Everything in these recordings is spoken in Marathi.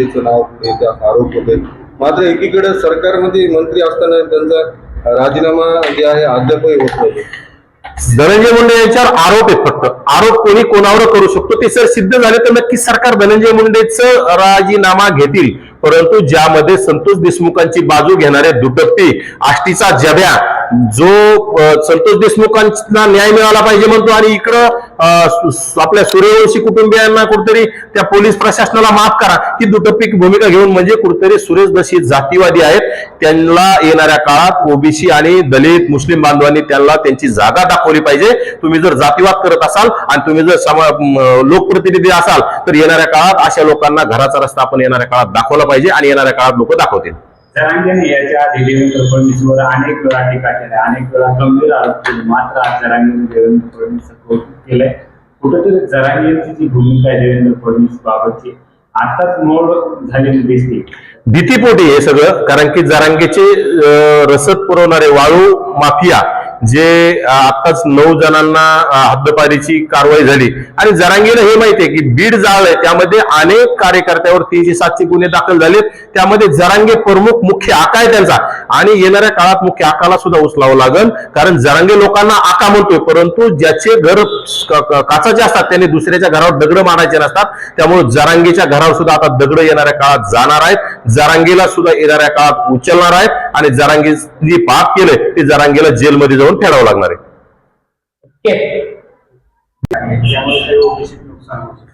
शिंदेचं नाव पुढे आरोप होते. मात्र एकीकडे सरकारमध्ये मंत्री असताना त्यांचा राजीनामा जे आहे अद्यापही होत नाही. धनंजय मुंडे यांच्यावर आरोप आहेत फक्त. आरोप कोणी कोणावर करू शकतो ते सर सिद्ध झाले तर नक्कीच सरकार धनंजय मुंडेचं राजीनामा घेतील. परंतु ज्यामध्ये संतोष देशमुखांची बाजू घेणाऱ्या दुटप्पी आष्टीचा जब्या जो संतोष देशमुखांना न्याय मिळाला पाहिजे म्हणतो आणि इकडं आपल्या सूर्यवंशी कुटुंबियांना कुठेतरी त्या पोलीस प्रशासनाला माफ करा. ही दुटप्पी भूमिका घेऊन म्हणजे कुठेतरी सुरेश जशी जातीवादी आहेत. त्यांना येणाऱ्या काळात ओबीसी आणि दलित मुस्लिम बांधवांनी त्यांना त्यांची जागा दाखवली पाहिजे. तुम्ही जर जातीवाद करत असाल आणि तुम्ही जर समा लोकप्रतिनिधी असाल तर येणाऱ्या काळात अशा लोकांना घराचा रस्ता आपण येणाऱ्या काळात दाखवला पाहिजे आणि येणाऱ्या काळात लोक दाखवतील. जरांगेने याच्या आधी देवेंद्र फडणवीसवर अनेक वेळा टीका केल्या अनेक वेळा गंभीर आरोप केले. मात्र आज जरांगेने देवेंद्र फडणवीस कौतुक केलंय. कुठेतरी जरांगेची जी भूमिका आहे देवेंद्र फडणवीस बाबतची आताच मोड झालेली दिसते. भीतीपोटी हे सगळं कारण की जरांगेचे रसद पुरवणारे वाळू माफिया जे आताच आत्ताच नऊ जणांना हद्दपारीची कारवाई झाली. आणि जरांगीला हे माहिती आहे की बीड जाळलंय त्यामध्ये अनेक कार्यकर्त्यावर तीनशे सातशे गुन्हे दाखल झालेत. त्यामध्ये जरांगे प्रमुख मुख्य आका आहे त्यांचा. आणि येणाऱ्या काळात मुख्य आकाला सुद्धा उचलावं लागेल. कारण जरांगे लोकांना आका म्हणतोय. परंतु ज्याचे घर क- काचाचे असतात त्यांनी दुसऱ्याच्या घरावर दगड मारायचे नसतात. त्यामुळे जरांगीच्या घरावर सुद्धा आता दगड येणाऱ्या काळात जाणार आहेत. जरांगेला सुद्धा येणाऱ्या काळात उचलणार आहेत आणि जरांगे जे पाप केलंय ते जरांगेला जेलमध्ये जाऊन फेडावं लागणार आहे त्यामुळे काही ओबीसी नुकसान होतं.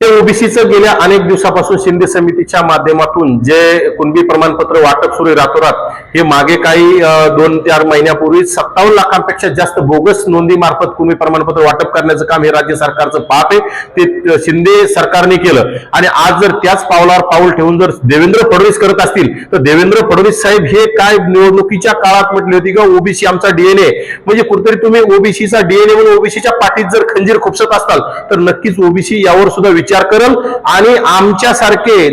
ते ओबीसीचं गेल्या अनेक दिवसापासून शिंदे समितीच्या माध्यमातून जे कुणबी प्रमाणपत्र वाटप सुरू रातोरात हे मागे काही दोन चार महिन्यापूर्वी सत्तावन्न लाखांपेक्षा जास्त बोगस नोंदी मार्फत प्रमाणपत्र वाटप करण्याचं काम हे राज्य सरकारचं पाप आहे. ते शिंदे सरकारने केलं. आणि आज जर त्याच पावलावर पाऊल ठेवून जर देवेंद्र फडणवीस करत असतील तर देवेंद्र फडणवीस साहेब हे काय निवडणुकीच्या काळात म्हटली होती का ओबीसी आमचा डीएनए म्हणजे कुठेतरी तुम्ही ओबीसीचा डीएनए म्हणून ओबीसीच्या पाठीत जर खंजीर खुपसत असाल तर नक्कीच ओबीसी यावर सुद्धा विचार करल. आणि आमच्यासारखे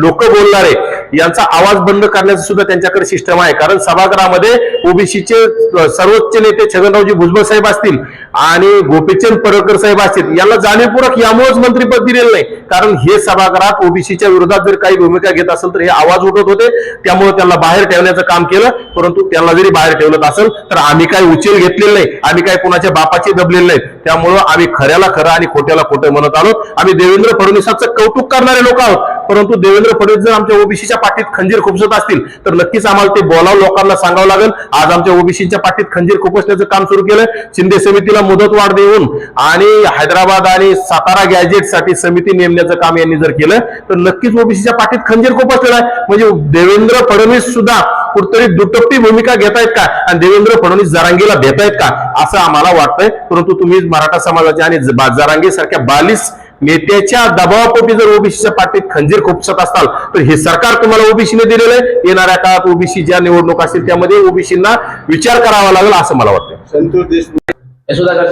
लोक बोलणारे यांचा आवाज बंद करण्याचं सुद्धा त्यांच्याकडे सिस्टम आहे. कारण सभागृहामध्ये ओबीसीचे सर्वोच्च नेते छगनरावजी भुजबळ साहेब असतील आणि गोपीचंद परकर साहेब असतील यांना जाणीवपूर्वक यामुळेच मंत्रीपद दिलेलं नाही. कारण हे सभागृहात ओबीसीच्या विरोधात जर काही भूमिका घेत असेल तर हे आवाज उठवत होते. त्यामुळे त्यांना बाहेर ठेवण्याचं काम केलं परंतु त्यांना जरी बाहेर ठेवलं असेल तर आम्ही काही उचल घेतलेलं नाही. आम्ही काही कुणाच्या बापाचे दबलेले नाही त्यामुळं आम्ही खऱ्याला खरं आणि खोट्याला खोटं म्हणत आलो. आम्ही देवेंद्र फडणवीसांचं कौतुक करणारे लोक आहोत. परंतु देवेंद्र फडणवीस जर आमच्या ओबीसीच्या पाठीत खंजीर खुपसत असतील तर नक्कीच आम्हाला ते बोलावं लोकांना सांगावं लागेल. आज आमच्या ओबीसीच्या पाठीत खंजीर खुपसण्याचं काम सुरू केलं शिंदे समितीला मुदतवाढ देऊन आणि हैदराबाद आणि सातारा गॅजेटसाठी समिती नेमण्याचं काम यांनी जर केलं तर नक्कीच ओबीसीच्या पाठीत खंजीर खुपसलेला आहे. म्हणजे देवेंद्र फडणवीस सुद्धा कुठतरी दुटप्पी भूमिका घेतायत का? आणि देवेंद्र फडणवीस जरांगीला देतायत का? असं आम्हाला वाटतंय. परंतु तुम्ही मराठा समाजाच्या आणि जरांगी सारख्या बालीस नेत्याच्या दबावापोटी जर ओबीसीच्या पाठीत खंजीर खुपसत असाल तर हे सरकार तुम्हाला ओबीसीने दिलेलं आहे. येणाऱ्या काळात ओबीसी ज्या निवडणूक असतील त्यामध्ये ओबीसींना विचार करावा लागेल असं मला वाटतं संतोष देशमुख. हे सुद्धा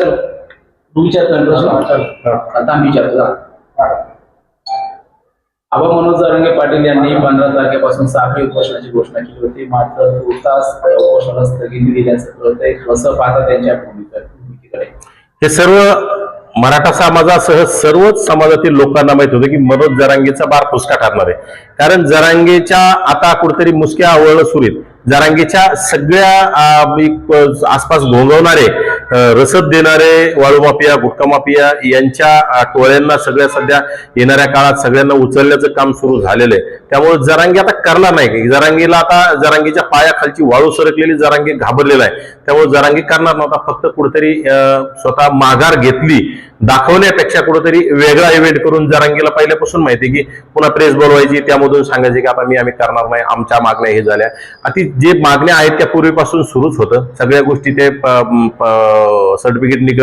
तू विचारतो प्रश्न आता आम्ही विचारतो. जा. आबा मनोज जरंगे पाटील यांनी पंधरा तारखेपासून साखळी उपोषणाची घोषणा केली होती. मात्र तुर्तास त्या उपोषणाला स्थगिती दिल्याचं कळतंय. कसं पाहता त्यांच्या भूमिका भूमिकेकडे. हे सर्व मराठा समाजासह सर्वच समाजातील लोकांना माहीत होतं की मनोज जरांगेचा बार फुसका ठरणार आहे. कारण जरांगेच्या आता कुठेतरी मुसक्या आवळणं सुरू आहेत. जारांगीच्या सगळ्या आसपास घोंगवणारे रसद देणारे वाळू माफिया गुटखा माफिया यांच्या टोळ्यांना सगळ्या सध्या येणाऱ्या काळात सगळ्यांना उचलण्याचं काम सुरू झालेलं आहे. त्यामुळे जरांगी आता करणार नाही. जरांगीला आता जरांगीच्या पायाखालची वाळू सरकलेली जरांगी घाबरलेला आहे. त्यामुळे जरांगी करणार नव्हता. फक्त कुठेतरी स्वतः माघार घेतली. दाखवण्यापेक्षा कुठेतरी वेगळा इव्हेंट करून जरांगीला पहिल्यापासून माहिती आहे की पुन्हा प्रेस बोलवायची त्यामधून सांगायची की आता मी आम्ही करणार नाही. आमच्या मागण्या हे झाल्या. अति जे मागण्या आहेत त्या पूर्वीपासून सुरूच होतं. सगळ्या गोष्टी ते सर्टिफिकेट निघ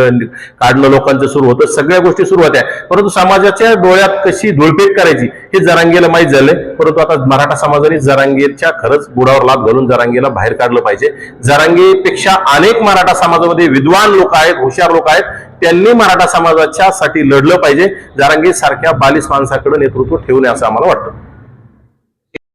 काढणं लोकांचं सुरू होतं. सगळ्या गोष्टी सुरू होत्या. परंतु समाजाच्या डोळ्यात कशी धुळपेट करायची हे जरांगेला माहीत झालंय. परंतु आता मराठा समाजाने जरांगेच्या खरंच बुडावर लाभ घालून जरांगीला बाहेर काढलं पाहिजे. जरांगीपेक्षा अनेक मराठा समाजामध्ये विद्वान लोक आहेत हुशार लोक आहेत. त्यांनी मराठा समाजाच्या साठी लढलं पाहिजे. जरांगे सारख्या बालिस माणसाकडे नेतृत्व ठेवणे असं आम्हाला वाटतं.